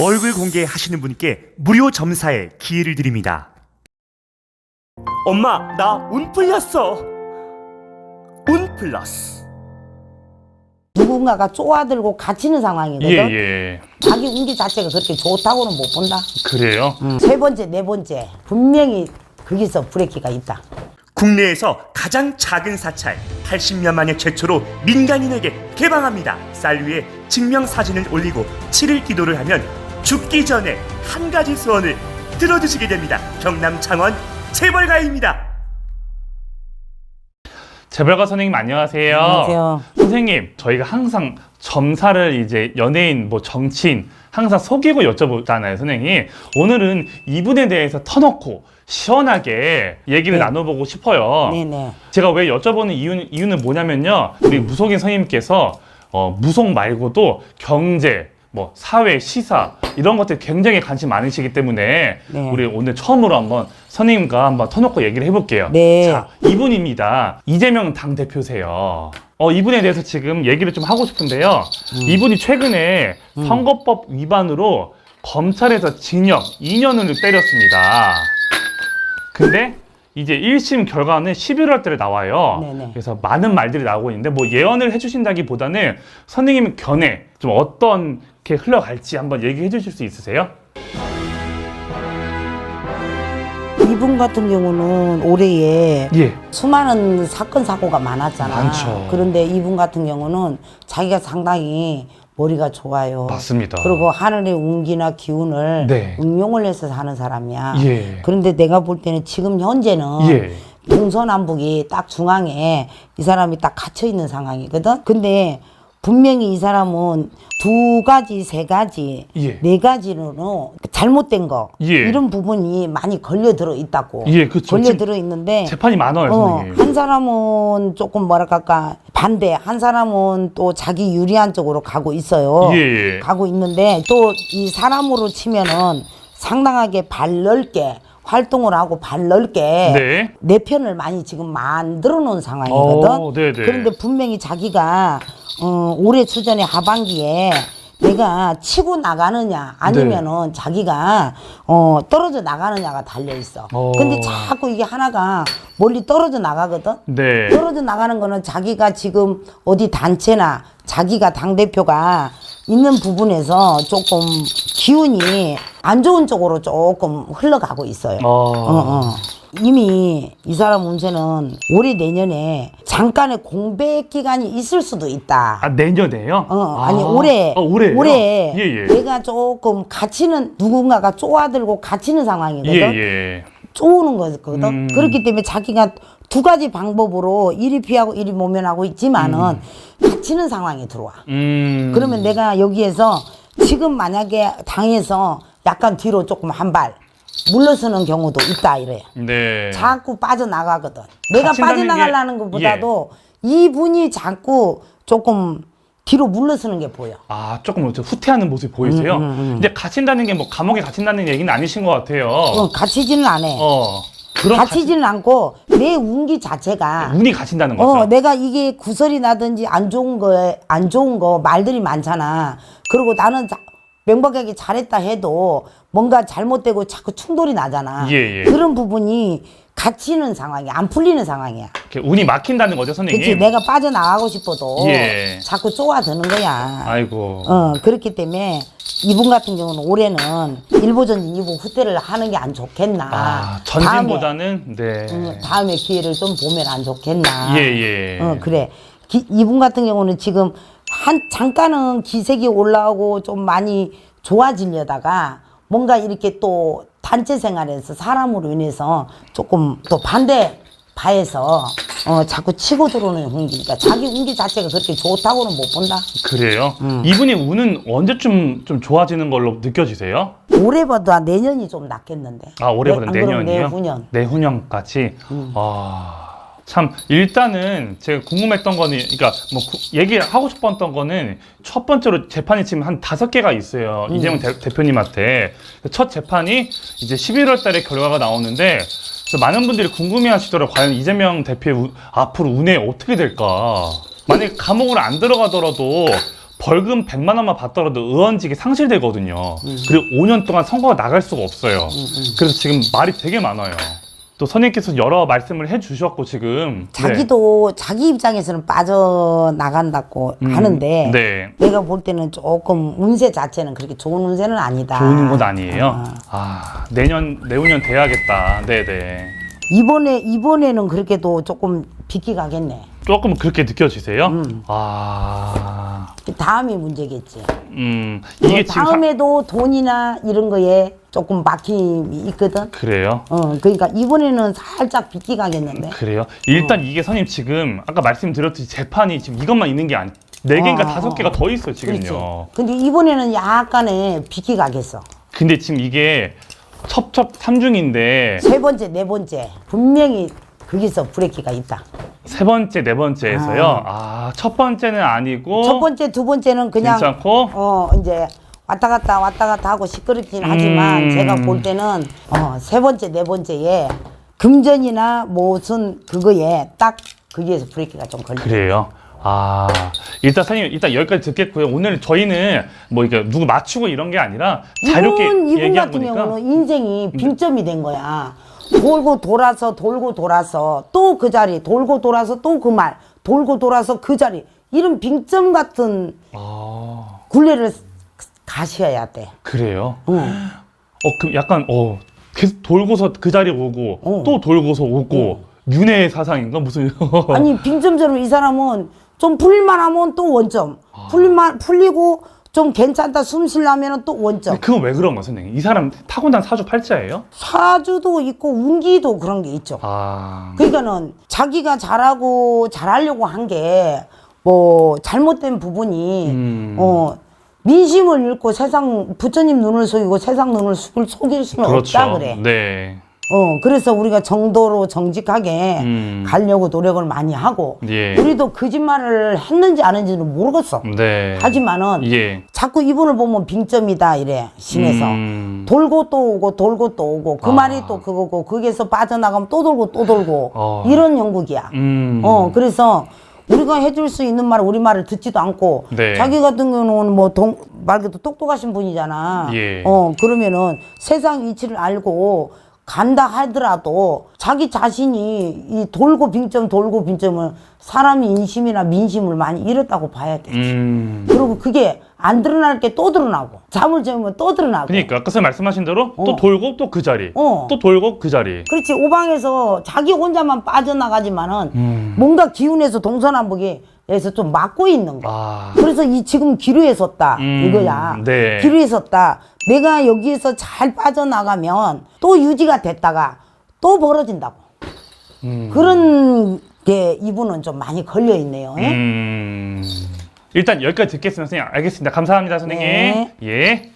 얼굴 공개하시는 분께 무료 점사의 기회를 드립니다. 엄마, 나 운 풀렸어. 운 플러스. 누군가가 쪼아들고 갇히는 상황이거든. 예, 예. 자기 운기 자체가 그렇게 좋다고는 못 본다. 그래요? 세 번째, 네 번째 분명히 거기서 브레이크가 있다. 국내에서 가장 작은 사찰 80년 만에 최초로 민간인에게 개방합니다. 쌀 위에 증명 사진을 올리고 7일 기도를 하면 죽기 전에 한 가지 소원을 들어주시게 됩니다. 경남 창원 재벌가입니다. 재벌가 선생님 안녕하세요. 안녕하세요. 선생님, 저희가 항상 점사를 이제 연예인, 뭐 정치인 항상 속이고 여쭤보잖아요, 선생님. 오늘은 이분에 대해서 터놓고 시원하게 얘기를 네. 나눠보고 싶어요. 네네. 제가 왜 여쭤보는 이유는, 이유는 뭐냐면요. 우리 무속인 선생님께서 어, 무속 말고도 경제, 뭐 사회, 시사 이런 것들 굉장히 관심 많으시기 때문에 네. 우리 오늘 처음으로 한번 선생님과 한번 터놓고 얘기를 해볼게요. 네. 자, 이분입니다. 이재명 당 대표세요. 어, 이분에 대해서 지금 얘기를 좀 하고 싶은데요. 이분이 최근에 선거법 위반으로 검찰에서 징역 2년을 때렸습니다. 근데 이제 1심 결과는 11월 달에 나와요. 네네. 그래서 많은 말들이 나오고 있는데 뭐 예언을 해주신다기보다는 선생님 견해 좀 어떻게 흘러갈지 한번 얘기해 주실 수 있으세요? 이분 같은 경우는 올해에 예. 수많은 사건 사고가 많았잖아. 많죠. 그런데 이분 같은 경우는 자기가 상당히 머리가 좋아요. 맞습니다. 그리고 하늘의 운기나 기운을 네. 응용을 해서 사는 사람이야. 예. 그런데 내가 볼 때는 지금 현재는 예. 동서남북이 딱 중앙에 이 사람이 딱 갇혀 있는 상황이거든. 근데 분명히 이 사람은 두 가지, 세 가지, 예. 네 가지로는 잘못된 거 예. 이런 부분이 많이 걸려 들어 있다고. 예, 그쵸. 걸려 지금 들어 있는데 재판이 많아요, 어, 선생님. 한 사람은 조금 뭐랄까 반대, 한 사람은 또 자기 유리한 쪽으로 가고 있어요. 예, 예. 가고 있는데 또 이 사람으로 치면은 상당하게 발 넓게 활동을 하고 발 넓게 네. 내 편을 많이 지금 만들어 놓은 상황이거든. 어, 네네. 그런데 분명히 자기가 어, 올해 추전의 하반기에 내가 치고 나가느냐 아니면은 자기가 어, 떨어져 나가느냐가 달려 있어. 어. 근데 자꾸 이게 하나가 멀리 떨어져 나가거든. 네. 떨어져 나가는 거는 자기가 지금 어디 단체나 자기가 당 대표가 있는 부분에서 조금 기운이 안 좋은 쪽으로 조금 흘러가고 있어요. 어. 어, 어. 이미 이 사람 운세는 올해 내년에 잠깐의 공백 기간이 있을 수도 있다. 아, 내년에요? 어, 아. 아니 올해 아, 올해요? 올해 예, 예. 내가 조금 갇히는 누군가가 쪼아들고 갇히는 상황이거든. 예, 예. 쪼우는 거거든. 음. 그렇기 때문에 자기가 두 가지 방법으로 이리 피하고 이리 모면하고 있지만은 갇히는 상황이 들어와. 음. 그러면 내가 여기에서 지금 만약에 당에서 약간 뒤로 조금 한 발 물러서는 경우도 있다 이래. 네. 자꾸 빠져나가거든. 내가 빠져나가려는 게- 것보다도 이분이 자꾸 조금 뒤로 물러서는 게 보여. 아, 조금 좀 후퇴하는 모습이 보이세요? 근데 갇힌다는 게 뭐 감옥에 갇힌다는 얘기는 아니신 것 같아요. 어, 갇히지는 않아. 어. 그런 갇히지는 않고 내 운기 자체가 갇- 운이 갇힌다는 거죠. 어, 내가 이게 구설이 나든지 안 좋은 거에 안 좋은 거 말들이 많잖아. 그리고 나는 자, 명백하게 잘했다 해도 뭔가 잘못되고 자꾸 충돌이 나잖아. 예, 예. 그런 부분이 갇히는 상황이야. 안 풀리는 상황이야. 이렇게 운이 막힌다는 거죠, 선생님. 그치 내가 빠져나가고 싶어도 예. 자꾸 쪼아드는 거야. 아이고. 어, 그렇기 때문에 이분 같은 경우는 올해는 일보 전진 이보 후퇴를 하는 게 안 좋겠나. 아, 다음에, 전진보다는 네. 음, 다음에 기회를 좀 보면 안 좋겠나. 예, 예. 어, 그래. 기- 이분 같은 경우는 지금 한 잠깐은 기색이 올라오고 좀 많이 좋아지려다가 뭔가 이렇게 또 단체 생활에서 사람으로 인해서 조금 또 반대 바에서 어, 자꾸 치고 들어오는 운기니까 자기 운기 자체가 그렇게 좋다고는 못 본다. 그래요? 음. 이분이 운은 언제쯤 좀 좋아지는 걸로 느껴지세요? 올해보다 내년이 좀 낫겠는데. 아, 올해보다 네, 안 그러면 내년이요? 내후년. 음. 내후년까지? 아. 참 일단은 제가 궁금했던 거는 그러니까 뭐 구- 얘기하고 싶었던 거는 첫 번째로 재판이 지금 한 다섯 개가 있어요 음. 이재명 대, 표님한테 첫 재판이 이제 11월 달에 결과가 나오는데 그래서 많은 분들이 궁금해하시더라고 요 과연 이재명 대표의 우- 앞으로 운에 어떻게 될까 만약 감옥을 안 들어가더라도 벌금 100만 원만 받더라도 의원직이 상실되거든요. 그리고 5년 동안 선거가 나갈 수가 없어요. 그래서 지금 말이 되게 많아요. 또 선생님께서 여러 말씀을 해주셨고 지금 네. 자기도 자기 입장에서는 빠져나간다고 음, 하는데 네. 내가 볼 때는 조금 운세 자체는 그렇게 좋은 운세는 아니다. 좋은 건 아니에요. 아. 아 내년 내후년 돼야겠다. 네네. 이번에 이번에는 그렇게도 조금 비기 가겠네. 조금 그렇게 느껴지세요? 음. 아, 다음이 문제겠지. 음 이게 어, 지금 사- 다음에도 돈이나 이런 거에 조금 막힘이 있거든. 그래요. 어, 그러니까 이번에는 살짝 비기 가겠는데. 그래요? 일단 어. 이게 선생님 지금 아까 말씀드렸듯이 재판이 지금 이것만 있는 게 아니 네 개인가 아, 다섯 개가 어. 더 있어요 그렇지. 지금요. 근데 이번에는 약간의 비기 가겠어. 근데 지금 이게 첩첩 삼중인데 세 번째, 네 번째 분명히 거기서 브레이크가 있다. 세 번째 네 번째에서요. 아 첫 번째는 아니고 첫 번째, 두 번째는 그냥 괜찮고 어 이제 왔다 갔다 왔다 갔다 하고 시끄럽긴 하지만 음. 제가 볼 때는 어, 세 번째, 네 번째에 금전이나 무슨 그거에 딱 거기에서 브레이크가 좀 걸려. 그래요. 아 일단 선생님 일단 여기까지 듣겠고요. 오늘 저희는 뭐 이게 누구 맞추고 이런 게 아니라 자유롭게 이분 이분 얘기한 같은 거니까. 음. 경우는 인생이 빙점이 된 거야. 돌고 돌아서 돌고 돌아서 또 그 자리 돌고 돌아서 또 그 말 돌고 돌아서 그 자리 이런 빙점 같은 아 굴레를 가셔야 돼. 그래요. 응. 어, 그 약간 어 계속 돌고서 그 자리에 오고 어. 또 돌고서 오고 윤회의 사상인가 무슨 아니 빙점처럼 이 사람은 좀 풀릴만 하면 또 원점. 아. 풀릴만 풀리고 좀 괜찮다 숨 쉬려면 또 원점. 그건 왜 그런 거야 선생님? 이 사람 타고난 사주 팔자예요? 사주도 있고 운기도 그런 게 있죠. 아 그러니까는 자기가 잘하고 잘하려고 한 게 뭐 잘못된 부분이 음. 어 민심을 읽고 세상 부처님 눈을 속이고 세상 눈을 속일, 속일 수는 그렇죠. 없다 그래. 네. 어 그래서 우리가 정도로 정직하게 음. 가려고 노력을 많이 하고 예. 우리도 거짓말을 했는지 안 했는지는 모르겠어. 네. 하지만은 예. 자꾸 이분을 보면 빙점이다 이래 신에서 음. 돌고 또 오고 돌고 또 오고 그 아. 말이 또 그거고 거기에서 빠져나가면 또 돌고 또 돌고 어. 이런 형국이야. 음. 어 그래서 우리가 해줄 수 있는 말 우리 말을 듣지도 않고 네. 자기 같은 경우는 뭐말 그대로 똑똑하신 분이잖아. 예. 어 그러면은 세상 이치를 알고 간다 하더라도 자기 자신이 이 돌고 빙점 돌고 빙점을 사람이 인심이나 민심을 많이 잃었다고 봐야 돼. 음. 그리고 그게 안 드러날 게 또 드러나고 잠을 재우면 또 드러나고 그러니까 아까 선생님 말씀하신 대로 또 어. 돌고 또 그 자리. 어. 또 돌고 그 자리. 그렇지 오방에서 자기 혼자만 빠져나가지만은 음. 뭔가 기운에서 동서남북 에서 좀 막고 있는 거 아. 그래서 이 지금 기류에 섰다 음, 이거야 네. 기류에 섰다 내가 여기에서 잘 빠져나가면 또 유지가 됐다가 또 벌어진다고 음. 그런 게 이분은 좀 많이 걸려 있네요 예? 음. 일단 여기까지 듣겠습니다, 선생님. 알겠습니다. 감사합니다, 선생님. 네. 예.